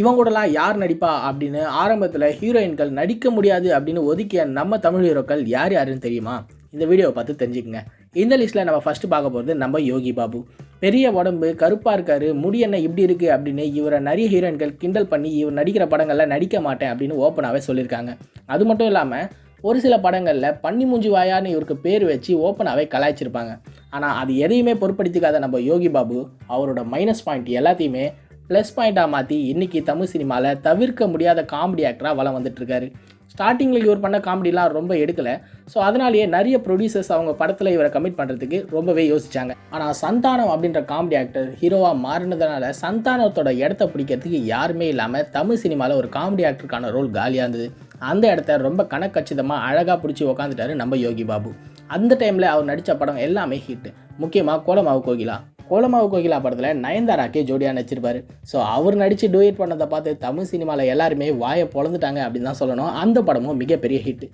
இவங்க கூடலாம் யார் நடிப்பா அப்படின்னு ஆரம்பத்தில் ஹீரோயின்கள் நடிக்க முடியாது அப்படின்னு ஒதுக்கிய நம்ம தமிழ் ஹீரோக்கள் யார் யாருன்னு தெரியுமா? இந்த வீடியோவை பார்த்து தெரிஞ்சுக்கங்க. இந்த லிஸ்ட்டில் நம்ம ஃபஸ்ட்டு பார்க்க போகிறது நம்ம யோகி பாபு. பெரிய உடம்பு கருப்பாக இருக்காரு முடி என்ன இப்படி இருக்குது அப்படின்னு இவரை நிறைய ஹீரோயின்கள் கிண்டல் பண்ணி இவர் நடிக்கிற படங்களில் நடிக்க மாட்டேன் அப்படின்னு ஓப்பனாகவே சொல்லியிருக்காங்க. அது மட்டும் இல்லாமல் ஒரு சில படங்களில் பன்னி மூஞ்சி வாயான்னு இவருக்கு பேர் வச்சு ஓப்பனாகவே கலாய்ச்சிருப்பாங்க. ஆனால் அது எதையுமே பொருட்படுத்திக்காத நம்ம யோகி பாபு அவரோட மைனஸ் பாயிண்ட் எல்லாத்தையுமே ப்ளஸ் பாயிண்ட்டாக மாற்றி இன்றைக்கி தமிழ் சினிமாவில் தவிர்க்க முடியாத காமெடி ஆக்டராக வளம் வந்துட்டுருக்காரு. ஸ்டார்டிங்கில் இவர் பண்ண காமெடிலாம் ரொம்ப எடுக்கலை. ஸோ அதனாலேயே நிறைய ப்ரொடியூசர்ஸ் அவங்க படத்தில் இவரை கமிட் பண்ணுறதுக்கு ரொம்பவே யோசித்தாங்க ஆனால் சந்தானம் அப்படின்ற காமெடி ஆக்டர் ஹீரோவாக மாறினதுனால சந்தானத்தோட இடத்த பிடிக்கிறதுக்கு யாருமே இல்லாமல் தமிழ் சினிமாவில் ஒரு காமெடி ஆக்டருக்கான ரோல் காலியாக இருந்தது. அந்த இடத்த ரொம்ப கணக்கச்சிதமாக அழகாக பிடிச்சி உக்காந்துட்டாரு நம்ம யோகி பாபு. அந்த டைமில் அவர் நடித்த படம் எல்லாமே ஹிட் முக்கியமாக கோலமாவு கோகிலா. கோலமாவு கோகிலா படத்தில் நயன்தாராக்கே ஜோடியாக நடிச்சிருப்பாரு. ஸோ அவர் நடித்து டூயட் பண்ணதை பார்த்து தமிழ் சினிமாவில் எல்லாருமே வாயை பொழந்துட்டாங்க அப்படின்னு தான் சொல்லணும். அந்த படமும் மிகப்பெரிய ஹிட்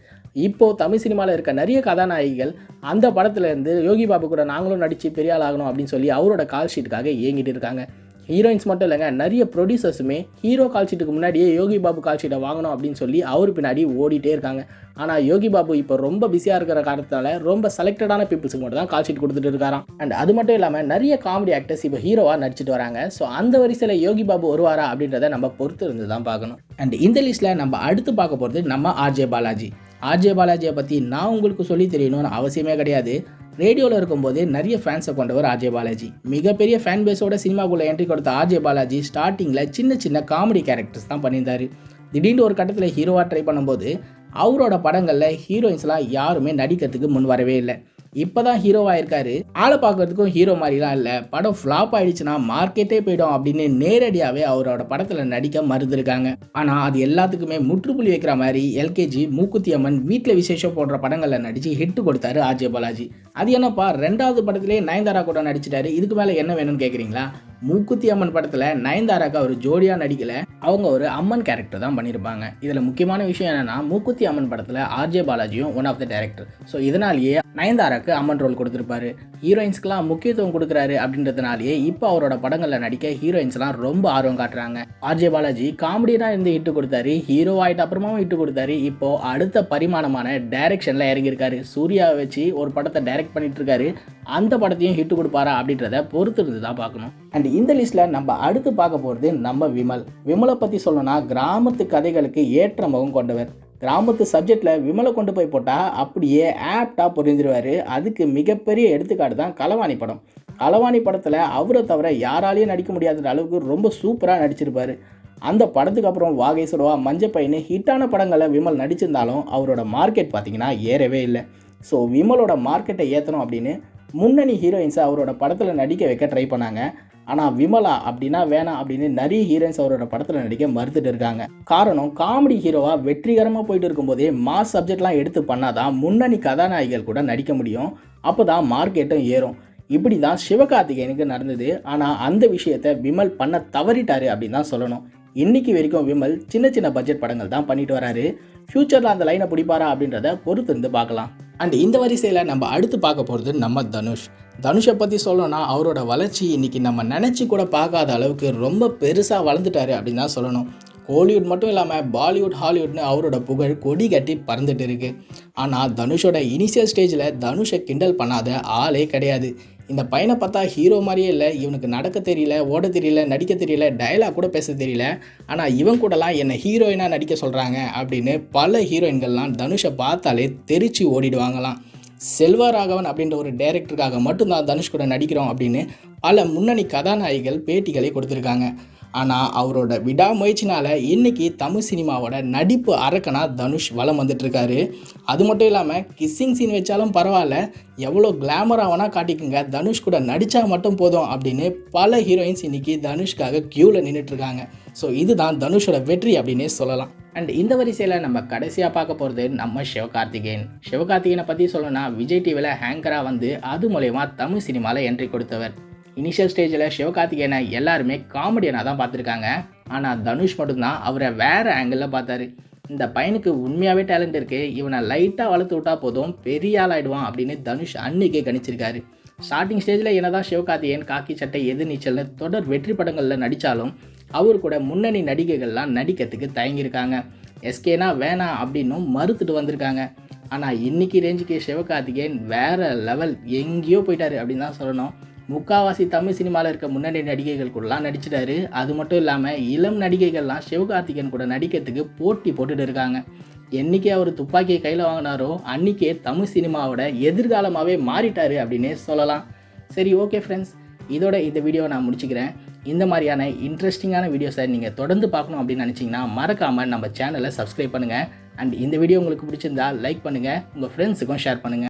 இப்போது தமிழ் சினிமாவில் இருக்க நிறைய கதாநாயகிகள் அந்த படத்துலேருந்து யோகி பாபு கூட நாங்களும் நடித்து பெரிய ஆளாகணும் அப்படின்னு சொல்லி அவரோட கால் ஷீட்டுக்காக இயங்கிட்டு இருக்காங்க. ஹீரோயின்ஸ் மட்டும் இல்லைங்க நிறைய ப்ரொடியூசர்ஸுமே ஹீரோ கால்ஷீட்டுக்கு முன்னாடியே யோகி பாபு கால்ஷீட்டை வாங்கணும் அப்படின்னு சொல்லி அவர் பின்னாடி ஓடிட்டே இருக்காங்க. ஆனால் யோகி பாபு இப்போ ரொம்ப பிஸியாக இருக்கிற காரணத்தால் ரொம்ப செலக்டடான பீப்புள்ஸுக்கு மட்டும் தான் கால்ஷீட் கொடுத்துட்டு இருக்காராம். அண்ட் அது மட்டும் இல்லாமல் நிறைய காமெடி ஆக்டர்ஸ் இப்போ ஹீரோவாக நடிச்சிட்டு வராங்க. ஸோ அந்த வரிசையில் யோகி பாபு வருவாரா அப்படின்றத நம்ம பொறுத்து இருந்து தான் பார்க்கணும். அண்ட் இந்த லிஸ்ட்டில் நம்ம அடுத்து பார்க்க போகிறது நம்ம ஆர்ஜே பாலாஜி. ஆர்ஜே பாலாஜியை பற்றி நான் உங்களுக்கு சொல்லி தெரியணும்னு அவசியமே கிடையாது. ரேடியோவில் இருக்கும்போது நிறைய ஃபேன்ஸை கொண்டவர் ஆர்ஜே பாலாஜி. மிகப்பெரிய ஃபேன் பேஸோட சினிமாக்குள்ளே என்ட்ரி கொடுத்த ஆர்ஜே பாலாஜி ஸ்டார்டிங்கில் சின்ன சின்ன காமெடி கேரக்டர்ஸ் தான் பண்ணியிருந்தார். திடீர்னு ஒரு கட்டத்தில் ஹீரோவாக ட்ரை பண்ணும்போது அவரோட படங்களில் ஹீரோயின்ஸ்லாம் யாருமே நடிக்கிறதுக்கு முன் வரவே இல்லை. இப்போ தான் ஹீரோவாக இருக்காரு ஆளை பார்க்கறதுக்கும் ஹீரோ மாதிரிலாம் இல்லை. படம் ஃப்ளாப் ஆயிடுச்சுன்னா மார்க்கெட்டே போயிடும் அப்படின்னு நேரடியாகவே அவரோட படத்தில் நடிக்க மறுத்துருக்காங்க. ஆனால் அது எல்லாத்துக்குமே முற்றுப்புள்ளி வைக்கிற மாதிரி எல்கேஜி மூக்குத்தி அம்மன் வீட்டில் விசேஷம் போன்ற படங்களில் நடித்து ஹிட் கொடுத்தாரு ஆர்ஜே பாலாஜி. அது என்னப்பா ரெண்டாவது படத்திலே நயன்தாரா கூட நடிச்சிட்டாரு. இதுக்கு மேலே என்ன வேணும்னு கேட்குறீங்களா மூக்குத்தி அம்மன் படத்தில் நயன்தாராக்கு அவர் ஜோடியாக நடிக்கல. அவங்க ஒரு அம்மன் கேரக்டர் தான் பண்ணியிருப்பாங்க இதில் முக்கியமான விஷயம் என்னென்னா மூக்குத்தி அம்மன் படத்தில் RJ பாலாஜியும் one of the director so இதனாலேயே நயன்தாராக்கு அம்மன் ரோல் கொடுத்துருப்பாரு. ஹீரோயின்ஸ்க்குலாம் முக்கியத்துவம் கொடுக்குறாரு அப்படின்றதுனாலேயே இப்போ அவரோட படங்களில் நடிக்க ஹீரோயின்ஸ்லாம் ரொம்ப ஆர்வம் காட்டுறாங்க. ஆர்ஜே பாலாஜி காமெடியாக இருந்து ஹிட்டு கொடுத்தாரு. ஹீரோ ஆகிட்ட அப்புறமாவும் ஹிட்டு கொடுத்தாரு. இப்போ அடுத்த பரிமாணமான டைரக்ஷனில் இறங்கியிருக்காரு. சூர்யாவை வச்சு ஒரு படத்தை டைரக்ட் பண்ணிட்டு இருக்காரு அந்த படத்தையும் ஹிட்டு கொடுப்பாரா அப்படின்றத பொறுத்து இருந்து தான் பார்க்கணும். அண்ட் இந்த லிஸ்ட்டில் நம்ம அடுத்து பார்க்க போகிறது நம்ம விமல். விமலை பற்றி சொல்லணும்னா கிராமத்து கதைகளுக்கு ஏற்ற முகம் கொண்டவர். கிராமத்து சப்ஜெக்டில் விமலை கொண்டு போய் போட்டால் அப்படியே ஆப்டாக புரிஞ்சிருவார். அதுக்கு மிகப்பெரிய எடுத்துக்காட்டு தான் களவாணி படம். களவாணி படத்தில் அவரை தவிர யாராலையும் நடிக்க முடியாத அளவுக்கு ரொம்ப சூப்பராக நடிச்சிருப்பார். அந்த படத்துக்கு அப்புறம் வாகை சுடவா மஞ்சப்பைன்னு ஹிட்டான படங்களை விமல் நடிச்சிருந்தாலும் அவரோட மார்க்கெட் பார்த்திங்கன்னா ஏறவே இல்லை. ஸோ விமலோட மார்க்கெட்டை ஏற்றணும் அப்படின்னு முன்னணி ஹீரோயின்ஸை அவரோட படத்தில் நடிக்க வைக்க ட்ரை பண்ணாங்க. ஆனால் விமலா அப்படின்னா வேணாம் அப்படின்னு நிறைய ஹீரோயின்ஸ் அவரோட படத்தில் நடிக்க மறுத்துட்டு இருக்காங்க. காரணம் காமெடி ஹீரோவாக வெற்றிகரமாக போயிட்டு இருக்கும்போதே மாஸ் சப்ஜெக்ட்லாம் எடுத்து பண்ணாதான் முன்னணி கதாநாயகிகள் கூட நடிக்க முடியும். அப்போ தான் மார்க்கெட்டும் ஏறும். இப்படி தான் சிவகார்த்திகேயனுக்கு நடந்தது. ஆனால் அந்த விஷயத்தை விமல் பண்ண தவறிட்டாரு அப்படின்னு தான் சொல்லணும். இன்னைக்கு வரைக்கும் விமல் சின்ன சின்ன பட்ஜெட் படங்கள் தான் பண்ணிட்டு வராரு. ஃப்யூச்சரில் அந்த லைனை பிடிப்பாரா அப்படின்றத பொறுத்து இருந்து பார்க்கலாம். அண்ட் இந்த வரிசையில் நம்ம அடுத்து பார்க்க போகிறது நம்ம தனுஷ். தனுஷை பற்றி சொல்லணும்னா அவரோட வளர்ச்சி இன்னைக்கு நம்ம நினச்சி கூட பார்க்காத அளவுக்கு ரொம்ப பெருசாக வளர்ந்துட்டாரு அப்படின்னு தான் சொல்லணும். கோலிவுட் மட்டும் இல்லாமல் பாலிவுட் ஹாலிவுட்னு அவரோட புகழ் கொடி கட்டி பறந்துட்டு இருக்குது ஆனால் தனுஷோட இனிஷியல் ஸ்டேஜில் தனுஷை கிண்டல் பண்ணாத ஆளே கிடையாது. இந்த பையனை பார்த்தா ஹீரோ மாதிரியே இல்லை. இவனுக்கு நடக்க தெரியல ஓட தெரியல நடிக்க தெரியல டயலாக் கூட பேச தெரியல. ஆனால் இவன் கூடலாம் என்னை ஹீரோயினாக நடிக்க சொல்கிறாங்க அப்படின்னு பல ஹீரோயின்கள்லாம் தனுஷை பார்த்தாலே தெரிச்சு ஓடிடுவாங்களாம். செல்வராகவன் அப்படின்ற ஒரு டைரக்டருக்காக மட்டும்தான் தனுஷ் கூட நடிக்கிறோம் அப்படின்னு பல முன்னணி கதாநாயகிகள் பேட்டிகளை கொடுத்துருக்காங்க. ஆனால் அவரோட விடாமுயற்சினால் இன்றைக்கி தமிழ் சினிமாவோட நடிப்பு அரக்கனா தனுஷ் வலம் வந்துட்டுருக்காரு. அது மட்டும் இல்லாமல் கிஸ்ஸிங் சீன் வச்சாலும் பரவாயில்ல எவ்வளோ கிளாமராக வேணால் காட்டிக்குங்க தனுஷ் கூட நடித்தா மட்டும் போதும் அப்படின்னு பல ஹீரோயின்ஸ் இன்னைக்கு தனுஷ்காக க்யூவில் நின்றுட்டுருக்காங்க ஸோ இதுதான் தனுஷோட வெற்றி அப்படின்னே சொல்லலாம். அண்ட் இந்த வரிசையில் நம்ம கடைசியாக பார்க்க போகிறது நம்ம சிவகார்த்திகேயன். சிவகார்த்திகேயனை பற்றி சொல்லணும்னா விஜய் டிவியில் ஹேங்கராக வந்து அது மூலயமா தமிழ் சினிமாவில் என்ட்ரி கொடுத்தவர். இனிஷியல் ஸ்டேஜில் சிவகார்த்திகேயனை எல்லாருமே காமெடியனாக தான் பார்த்துருக்காங்க. ஆனால் தனுஷ் மட்டும்தான் அவரை வேறு ஆங்கிளில் பார்த்தாரு. இந்த பையனுக்கு உண்மையாகவே டேலண்ட் இருக்குது இவனை லைட்டாக வளர்த்து விட்டா போதும் பெரிய ஆளாயிடுவான் அப்படின்னு தனுஷ் அன்னைக்கே கணிச்சிருக்காரு. ஸ்டார்டிங் ஸ்டேஜில் என்னதான் சிவகார்த்திகேயன் காக்கி சட்டை எதிர் நீச்சல்னு தொடர் வெற்றி படங்களில் நடித்தாலும் அவர் கூட முன்னணி நடிகைகள்லாம் நடிக்கிறதுக்கு தயங்கியிருக்காங்க. எஸ்கேனா வேணாம் அப்படின்னும் மறுத்துட்டு வந்திருக்காங்க. ஆனால் இன்றைக்கி ரேஞ்சுக்கு சிவகார்த்திகேயன் வேறு லெவல் எங்கேயோ போயிட்டார் அப்படின்னு தான் சொல்லணும். முக்காவாசி தமிழ் சினிமாவில் இருக்க முன்னணி நடிகைகள் கூடலாம் நடிச்சிட்டாரு. அது மட்டும் இல்லாமல் இளம் நடிகைகள்லாம் சிவகார்த்திகேயன் கூட நடிக்கிறதுக்கு போட்டி போட்டுட்டு இருக்காங்க. என்னைக்கு அவர் துப்பாக்கியை கையில் வாங்கினாரோ அன்றைக்கே தமிழ் சினிமாவோட எதிர்காலமாகவே மாறிட்டார் அப்படின்னே சொல்லலாம். சரி ஓகே ஃப்ரெண்ட்ஸ் இதோட இந்த வீடியோவை நான் முடிச்சுக்கிறேன். இந்த மாதிரியான இன்ட்ரெஸ்டிங்கான வீடியோஸை நீங்கள் தொடர்ந்து பார்க்கணும் அப்படின்னு நினச்சிங்கன்னா மறக்காமல் நம்ம சேனலை சப்ஸ்கிரைப் பண்ணுங்கள் அண்ட் இந்த வீடியோ உங்களுக்கு பிடிச்சிருந்தா லைக் பண்ணுங்கள் உங்கள் ஃப்ரெண்ட்ஸுக்கும் ஷேர் பண்ணுங்கள்